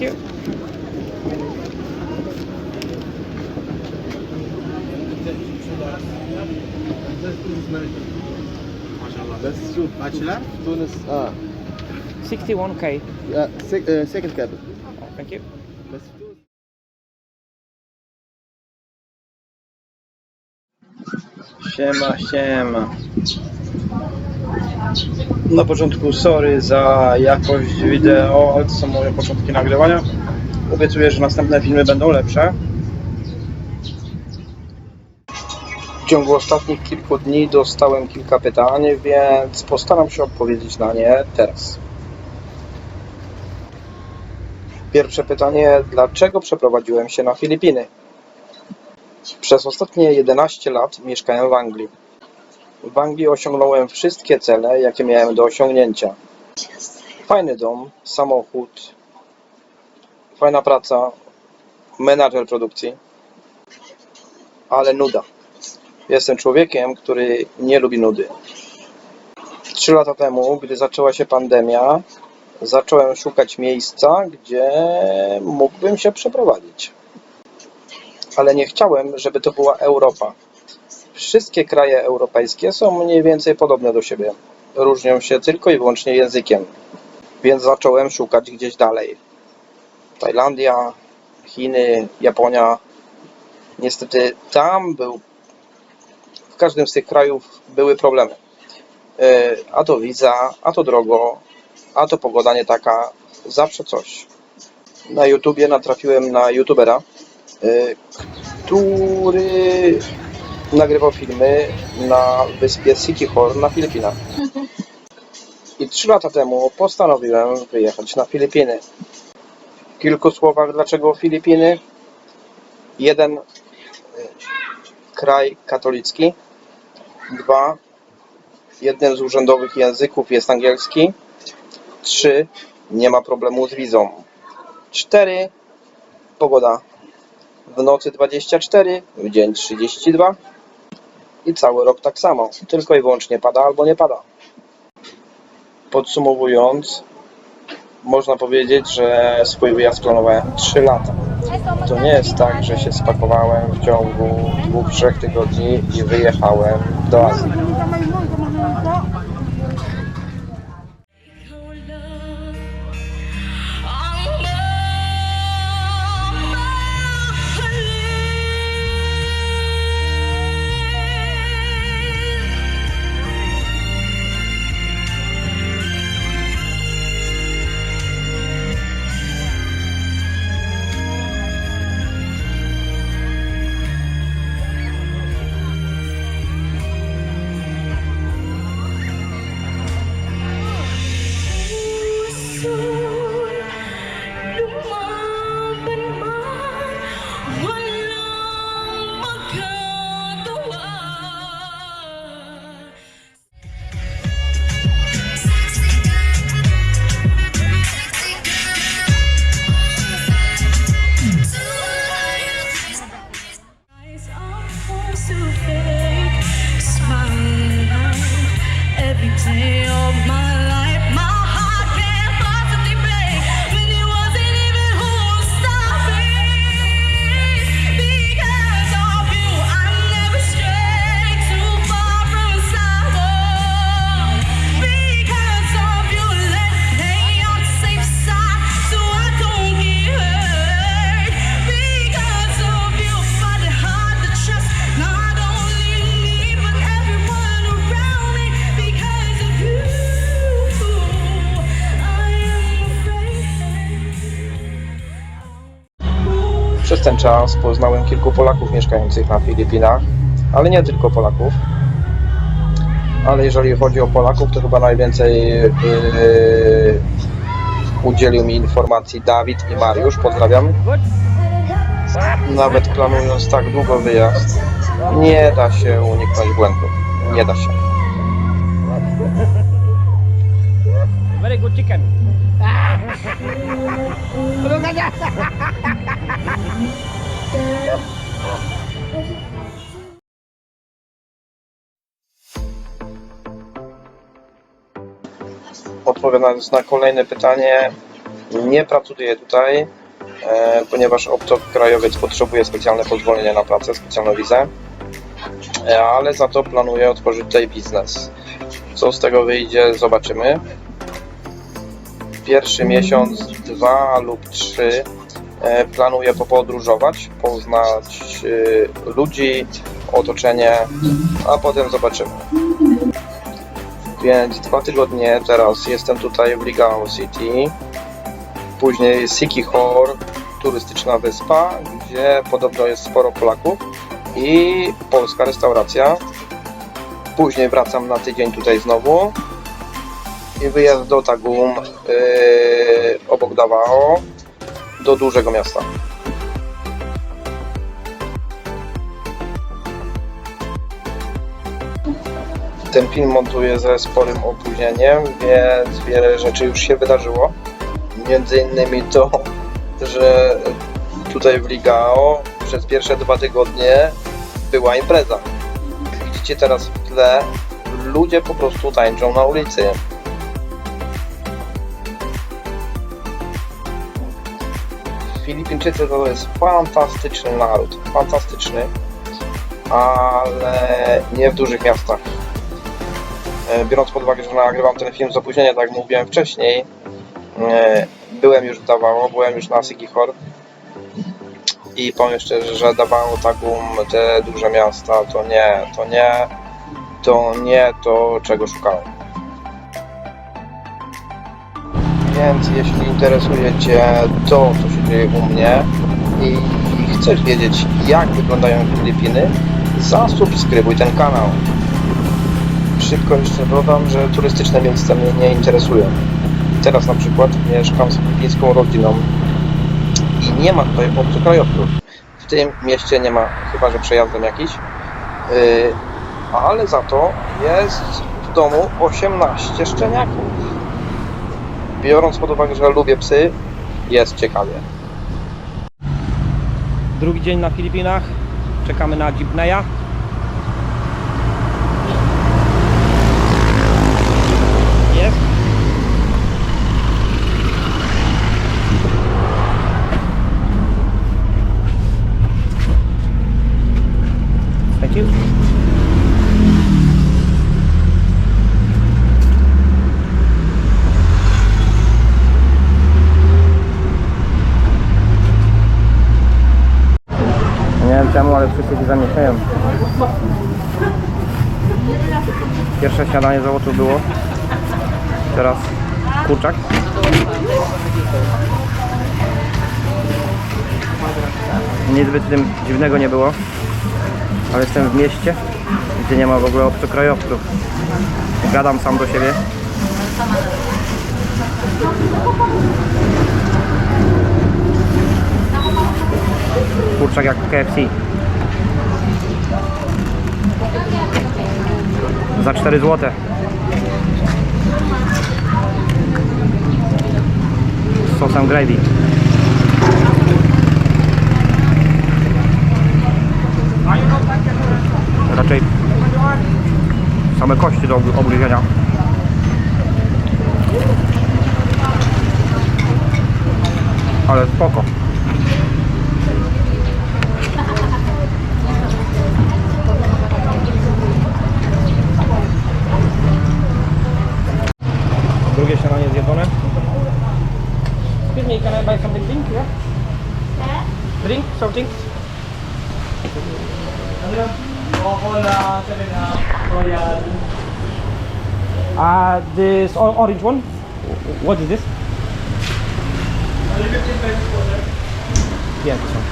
Thank you. Let's shoot. Kaçlar? Tunis. Ah, 61k. yeah, sec- uh, second cabin. Thank you. Let's do Siema, siema. Na początku sorry za jakość wideo, ale to są moje początki nagrywania. Obiecuję, że następne filmy będą lepsze. W ciągu ostatnich kilku dni dostałem kilka pytań, więc postaram się odpowiedzieć na nie teraz. Pierwsze pytanie: dlaczego przeprowadziłem się na Filipiny? Przez ostatnie 11 lat mieszkałem w Anglii. W Anglii osiągnąłem wszystkie cele, jakie miałem do osiągnięcia. Fajny dom, samochód, fajna praca, menadżer produkcji, ale nuda. Jestem człowiekiem, który nie lubi nudy. Trzy lata temu, gdy zaczęła się pandemia, zacząłem szukać miejsca, gdzie mógłbym się przeprowadzić ale nie chciałem, żeby to była Europa. Wszystkie kraje europejskie są mniej więcej podobne do siebie. Różnią się tylko i wyłącznie językiem. Więc zacząłem szukać gdzieś dalej. Tajlandia, Chiny, Japonia. Niestety tam był, w każdym z tych krajów były problemy. E, A to wiza, a to drogo, a to pogoda nie taka, zawsze coś. Na YouTubie natrafiłem na youtubera, y, który nagrywał filmy na wyspie Sikihor na Filipinach. I trzy lata temu postanowiłem wyjechać na Filipiny. W kilku słowach, dlaczego Filipiny? Jeden, y, kraj katolicki. Dwa, jednym z urzędowych języków jest angielski. Trzy, nie ma problemu z wizą. Cztery, pogoda w nocy 24, w dzień 32 i cały rok tak samo. Tylko i wyłącznie pada albo nie pada. Podsumowując, można powiedzieć, że swój wyjazd planowałem 3 lata. To nie jest tak, że się spakowałem w ciągu 2-3 tygodni i wyjechałem do Azji. Przez ten czas poznałem kilku Polaków mieszkających na Filipinach, ale nie tylko Polaków. Ale jeżeli chodzi o Polaków, to chyba najwięcej yy, udzielił mi informacji Dawid i Mariusz. Pozdrawiam. Nawet planując tak długo wyjazd, nie da się uniknąć błędów. Nie da się. Very good chicken. Odpowiadając na kolejne pytanie, nie pracuję tutaj, e, ponieważ obcokrajowiec potrzebuje specjalne pozwolenie na pracę, specjalną wizę, e, ale za to planuję otworzyć tutaj biznes. Co z tego wyjdzie, zobaczymy. Pierwszy miesiąc, dwa lub trzy e, planuję popodróżować, poznać e, ludzi, otoczenie, a potem zobaczymy. Więc dwa tygodnie teraz jestem tutaj w Ligao City. Później Sikihor, turystyczna wyspa, gdzie podobno jest sporo Polaków i polska restauracja. Później wracam na tydzień tutaj znowu i wyjazd do Tagum yy, obok Davao do dużego miasta. Ten film montuję ze sporym opóźnieniem, więc wiele rzeczy już się wydarzyło. Między innymi to, że tutaj w Ligao przez pierwsze dwa tygodnie była impreza. Widzicie teraz w tle, ludzie po prostu tańczą na ulicy. Filipińczycy to jest fantastyczny naród, fantastyczny, ale nie w dużych miastach. E, Biorąc pod uwagę, że nagrywam ten film z opóźnieniem, tak jak mówiłem wcześniej, e, byłem już w Davao, byłem już na Sikihor i powiem szczerze, że Davao, Tagum, te duże miasta, to nie, to nie, to nie to, czego szukałem. Więc jeśli interesuje Cię to, co się dzieje u mnie i chcesz wiedzieć, jak wyglądają Filipiny, zasubskrybuj ten kanał. Szybko jeszcze dodam, że turystyczne miejsca mnie nie interesują. Teraz na przykład mieszkam z filipińską rodziną i nie ma tutaj obcokrajowców. W tym mieście nie ma, chyba że przejazdem jakiś, yy, ale za to jest w domu 18 szczeniaków. Biorąc pod uwagę, że lubię psy, jest ciekawie. Drugi dzień na Filipinach. Czekamy na Jeepneya. Czemu, ale wszyscy się zamieszają. Pierwsze śniadanie z było. Teraz kurczak. Nic zbyt tym dziwnego nie było. Ale jestem w mieście, gdzie nie ma w ogóle obcokrajowców. Gadam sam do siebie. Kurczak jak KFC. Za 4 zł. Sosem gravy. Raczej same kości do obg- obgryzienia. Ale spoko. Drugie śniadanie zjedzone. Excuse me, can I buy something drink here? Drink, something? Uh, this orange one. What is this? Yeah, this one.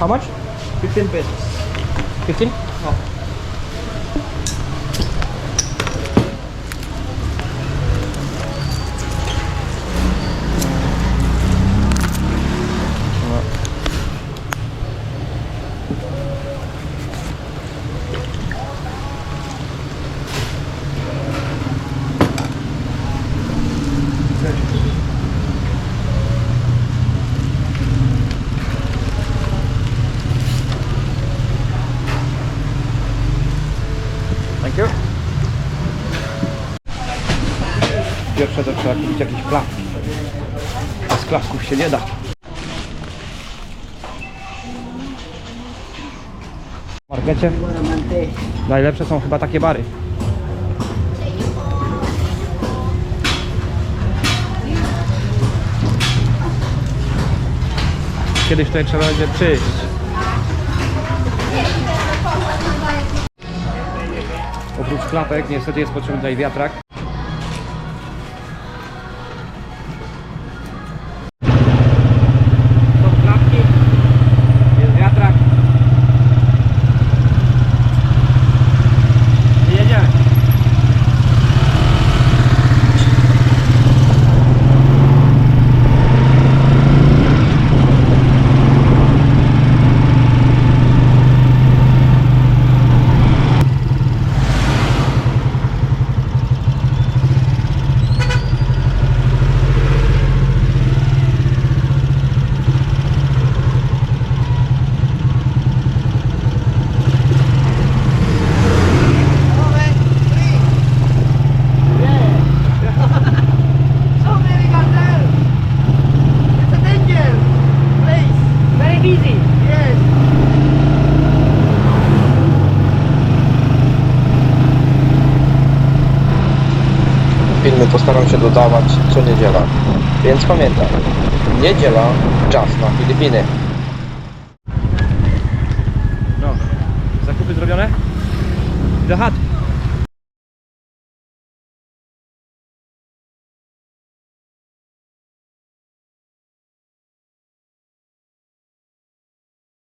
How much? 15 pesos. 15? Pierwsze to trzeba kupić jakieś klapki. Bez klapków się nie da. W markecie najlepsze są chyba takie bary. Kiedyś tutaj trzeba będzie przyjść. Oprócz klapek niestety jest potrzebny tutaj wiatrak. Są klapki, jest wiatrak. I jedziemy. Filmy postaram się dodawać co niedziela. Więc pamiętaj, niedziela, czas na Filipiny. No, zakupy zrobione? Do chat.